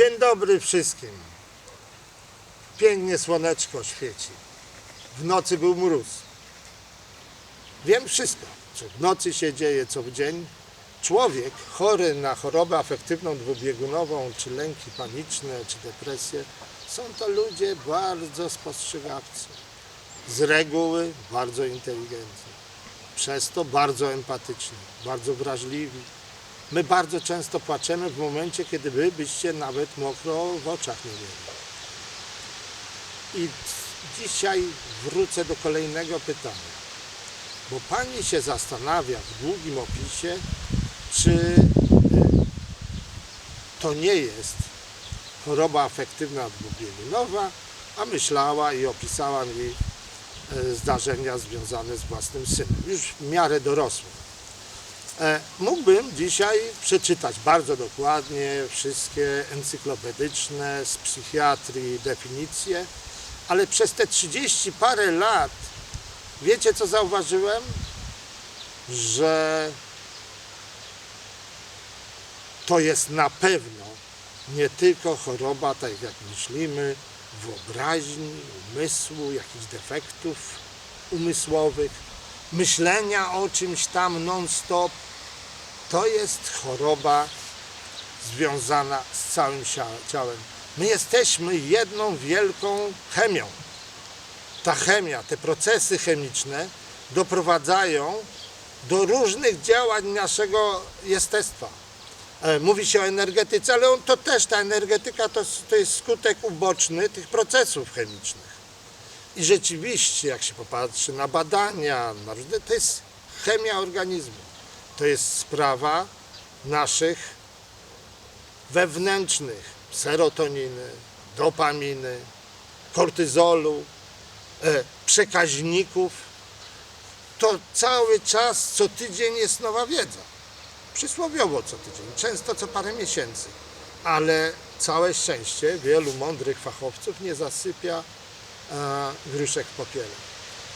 Dzień dobry wszystkim. Pięknie słoneczko świeci. W nocy był mróz. Wiem wszystko, co w nocy się dzieje, co w dzień. Człowiek chory na chorobę afektywną dwubiegunową, czy lęki paniczne, czy depresję, są to ludzie bardzo spostrzegawcy. Z reguły bardzo inteligentni. Przez to bardzo empatyczni, bardzo wrażliwi. My bardzo często płaczemy w momencie, kiedy wy byście nawet mokro w oczach nie mieli. I dzisiaj wrócę do kolejnego pytania. Bo pani się zastanawia w długim opisie, czy y, to nie jest choroba afektywna dwubiegunowa, a myślała i opisała mi e, zdarzenia związane z własnym synem, już w miarę dorosłym. E, Mógłbym dzisiaj przeczytać bardzo dokładnie wszystkie encyklopedyczne z psychiatrii definicje, ale przez te 30 parę lat wiecie co zauważyłem? Że to jest na pewno nie tylko choroba, tak jak myślimy, wyobraźni, umysłu, jakichś defektów umysłowych, myślenia o czymś tam non-stop. To jest choroba związana z całym cia- ciałem. My jesteśmy jedną wielką chemią. Ta chemia, te procesy chemiczne doprowadzają do różnych działań naszego jestestwa. E, Mówi się o energetyce, ale on, to też ta energetyka to, to jest skutek uboczny tych procesów chemicznych. I rzeczywiście, jak się popatrzy na badania, to jest chemia organizmu. To jest sprawa naszych wewnętrznych serotoniny, dopaminy, kortyzolu, e, przekaźników. To cały czas, co tydzień jest nowa wiedza. Przysłowiowo co tydzień, często co parę miesięcy. Ale całe szczęście wielu mądrych fachowców nie zasypia e, gruszek w popiele.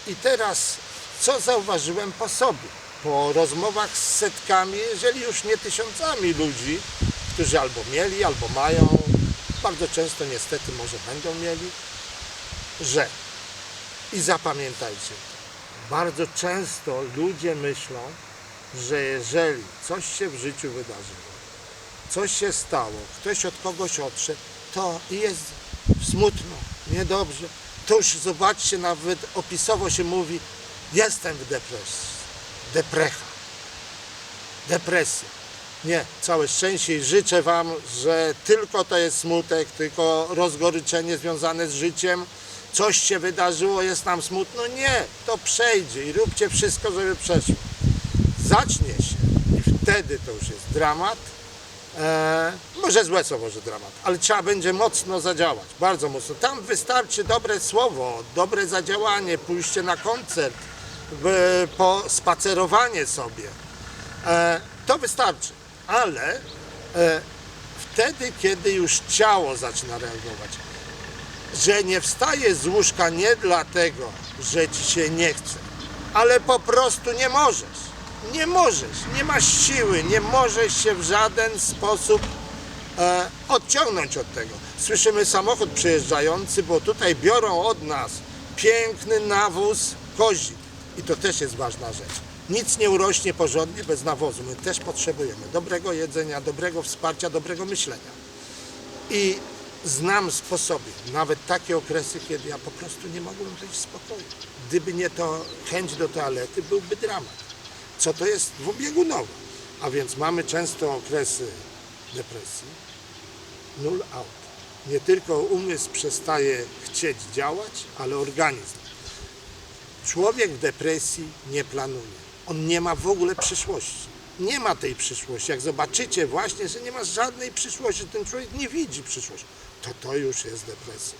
I teraz, co zauważyłem po sobie? Po rozmowach z setkami, jeżeli już nie tysiącami ludzi, którzy albo mieli, albo mają, bardzo często niestety może będą mieli, że i zapamiętajcie bardzo często ludzie myślą, że jeżeli coś się w życiu wydarzyło, coś się stało, ktoś od kogoś odszedł, to jest smutno, niedobrze. To już zobaczcie, nawet opisowo się mówi, jestem w depresji, deprecha, depresja. Nie, całe szczęście i życzę Wam, że tylko to jest smutek, tylko rozgoryczenie związane z życiem. Coś się wydarzyło, jest nam smutno. Nie, to przejdzie i róbcie wszystko, żeby przeszło. Zacznie się i wtedy to już jest dramat. E, może złe słowo, że dramat, ale trzeba będzie mocno zadziałać, bardzo mocno. Tam wystarczy dobre słowo, dobre zadziałanie, pójście na koncert, po spacerowanie sobie. E, to wystarczy, ale e, wtedy, kiedy już ciało zaczyna reagować, że nie wstaje z łóżka nie dlatego, że ci się nie chce, ale po prostu nie możesz. Nie możesz, nie masz siły, nie możesz się w żaden sposób e, odciągnąć od tego. Słyszymy samochód przejeżdżający, bo tutaj biorą od nas piękny nawóz kozi. I to też jest ważna rzecz. Nic nie urośnie porządnie bez nawozu. My też potrzebujemy dobrego jedzenia, dobrego wsparcia, dobrego myślenia. I znam sposoby, nawet takie okresy, kiedy ja po prostu nie mogłem wyjść z pokoju. Gdyby nie to chęć do toalety, byłby dramat. Co to jest dwubiegunowe? A więc mamy często okresy depresji, null out. Nie tylko umysł przestaje chcieć działać, ale organizm. Człowiek w depresji nie planuje. On nie ma w ogóle przyszłości. Nie ma tej przyszłości. Jak zobaczycie właśnie, że nie ma żadnej przyszłości, ten człowiek nie widzi przyszłości, to to już jest depresja.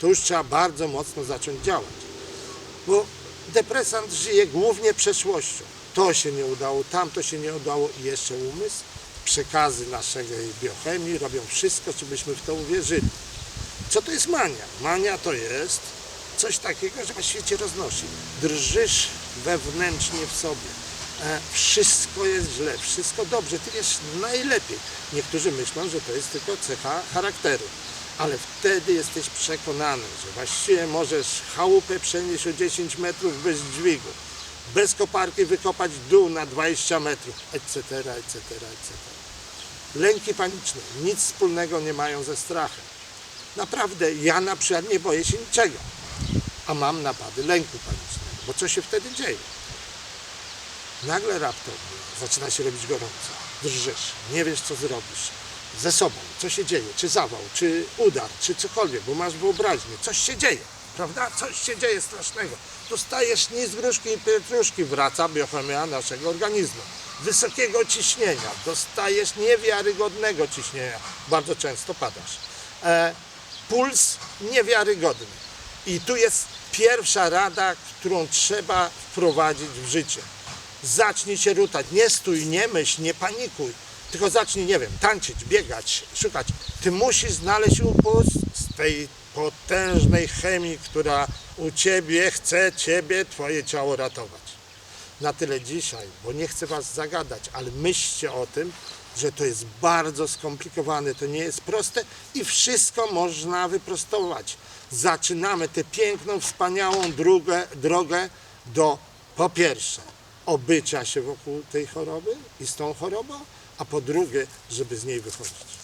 To już trzeba bardzo mocno zacząć działać. Bo depresant żyje głównie przeszłością. To się nie udało, tamto się nie udało i jeszcze umysł, przekazy naszej biochemii robią wszystko, żebyśmy w to uwierzyli. Co to jest mania? Mania to jest coś takiego, że na świecie roznosi. Drżysz wewnętrznie w sobie. e, wszystko jest źle, wszystko dobrze, ty wiesz najlepiej. Niektórzy myślą, że to jest tylko cecha charakteru, ale wtedy jesteś przekonany, że właściwie możesz chałupę przenieść o 10 metrów bez dźwigu, bez koparki wykopać dół na 20 metrów, etc., etc., etc. Lęki paniczne nic wspólnego nie mają ze strachem. Naprawdę, ja na przykład nie boję się niczego, a mam napady lęku panicznego, bo co się wtedy dzieje? Nagle raptownie zaczyna się robić gorąco, drżysz, nie wiesz co zrobisz ze sobą, co się dzieje, czy zawał, czy udar, czy cokolwiek, bo masz wyobraźnię, coś się dzieje, prawda? Coś się dzieje strasznego. Dostajesz nic gruszki i pietruszki, wraca biochemia naszego organizmu. Wysokiego ciśnienia, dostajesz niewiarygodnego ciśnienia, bardzo często padasz. E, puls niewiarygodny. I tu jest pierwsza rada, którą trzeba wprowadzić w życie. Zacznij się rutać, nie stój, nie myśl, nie panikuj, tylko zacznij, nie wiem, tańczyć, biegać, szukać. Ty musisz znaleźć upust z tej potężnej chemii, która u ciebie chce ciebie, twoje ciało ratować. Na tyle dzisiaj, bo nie chcę was zagadać, ale myślcie o tym, że to jest bardzo skomplikowane, to nie jest proste i wszystko można wyprostować. Zaczynamy tę piękną, wspaniałą drogę, drogę do po pierwsze obycia się wokół tej choroby i z tą chorobą, a po drugie, żeby z niej wychodzić.